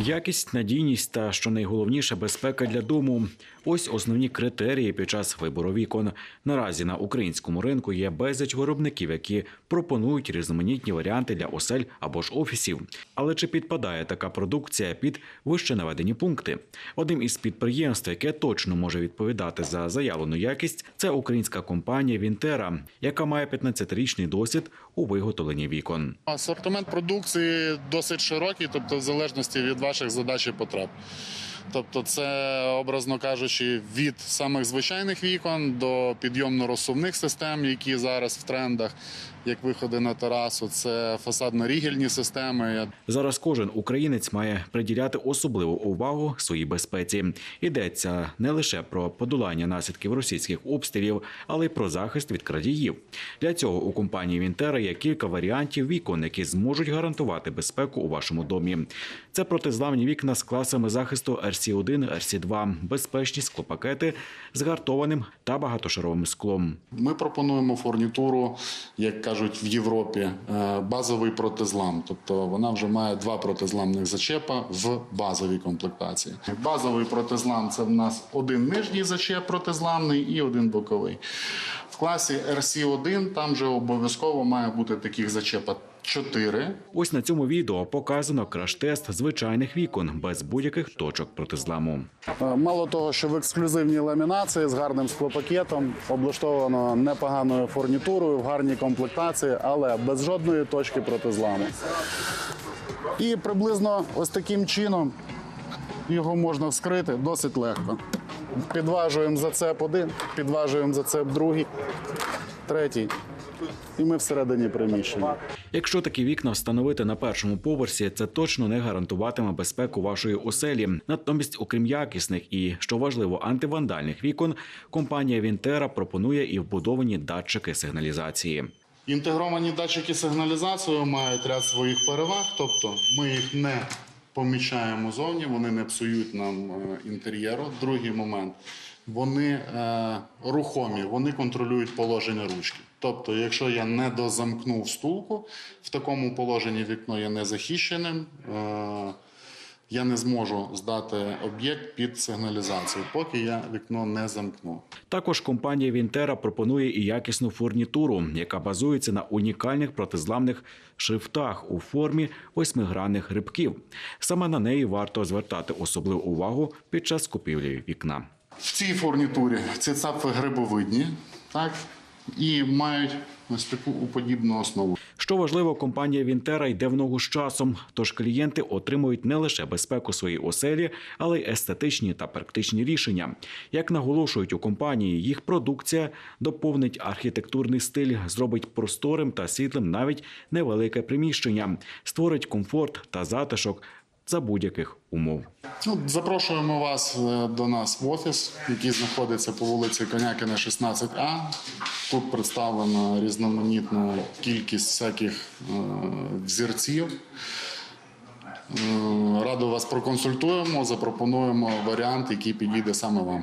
Якість, надійність та що найголовніше безпека для дому. Ось основні критерії під час вибору вікон. Наразі на українському ринку є безліч виробників, які пропонують різноманітні варіанти для осель або ж офісів. Але чи підпадає така продукція під вище наведені пункти? Одним із підприємств, яке точно може відповідати за заявлену якість, це українська компанія Вінтера, яка має 15-річний досвід у виготовленні вікон. Асортимент продукції досить широкий, тобто в залежності від ваших задач і потреб. Тобто, це, образно кажучи, від самих звичайних вікон до підйомно-розсувних систем, які зараз в трендах, як виходи на терасу, це фасадно-рігельні системи. Зараз кожен українець має приділяти особливу увагу своїй безпеці. Йдеться не лише про подолання наслідків російських обстрілів, але й про захист від крадіїв. Для цього у компанії Вінтера є кілька варіантів вікон, які зможуть гарантувати безпеку у вашому домі. Це протизламні вікна з класами захисту RC1, RC2, безпечні склопакети з гартованим та багатошаровим склом. Ми пропонуємо фурнітуру, як кажуть в Європі, е, базовий протизлам. Тобто вона вже має два протизламних зачепа в базовій комплектації. Базовий протизлам це в нас один нижній зачеп протизламний і один боковий. В класі RC1 там вже обов'язково має бути таких зачепа 4. Ось на цьому відео показано краш-тест звичайних вікон без будь-яких точок протизламу. Е, Мало того, що в ексклюзивній ламінації з гарним склопакетом облаштовано непоганою фурнітурою, в гарній комплектації, але без жодної точки протизламу. І приблизно ось таким чином його можна вскрити досить легко. Підважуємо зацеп один, підважуємо зацеп другий, третій. І ми всередині приміщення. Якщо такі вікна встановити на першому поверсі, це точно не гарантуватиме безпеку вашої оселі. Натомість, окрім якісних і що важливо, антивандальних вікон, компанія Вінтера пропонує і вбудовані датчики сигналізації. Інтегровані датчики сигналізації мають ряд своїх переваг, тобто ми їх не помічаємо зовні, вони не псують нам е, інтер'єру. Другий момент. Вони е, рухомі, вони контролюють положення ручки. Тобто, якщо я не дозамкнув стулку, в такому положенні вікно є незахищеним. Е, я не зможу здати об'єкт під сигналізацію, поки я вікно не замкну. Також компанія Вінтера пропонує і якісну фурнітуру, яка базується на унікальних протизламних шрифтах у формі восьмигранних рибків. Саме на неї варто звертати особливу увагу під час купівлі вікна. В цій фурнітурі ці цапфи грибовидні, так, і мають ось таку уподібну основу. Що важливо, компанія Вінтера йде в ногу з часом, тож клієнти отримують не лише безпеку своєї оселі, але й естетичні та практичні рішення. Як наголошують у компанії, їх продукція доповнить архітектурний стиль, зробить просторим та світлим навіть невелике приміщення, створить комфорт та затишок за будь-яких умов. Ну, запрошуємо вас е, до нас в офіс, який знаходиться по вулиці Конякина, 16А. Тут представлена різноманітна кількість всяких е, взірців. Е, Радо вас проконсультуємо, запропонуємо варіант, який підійде саме вам.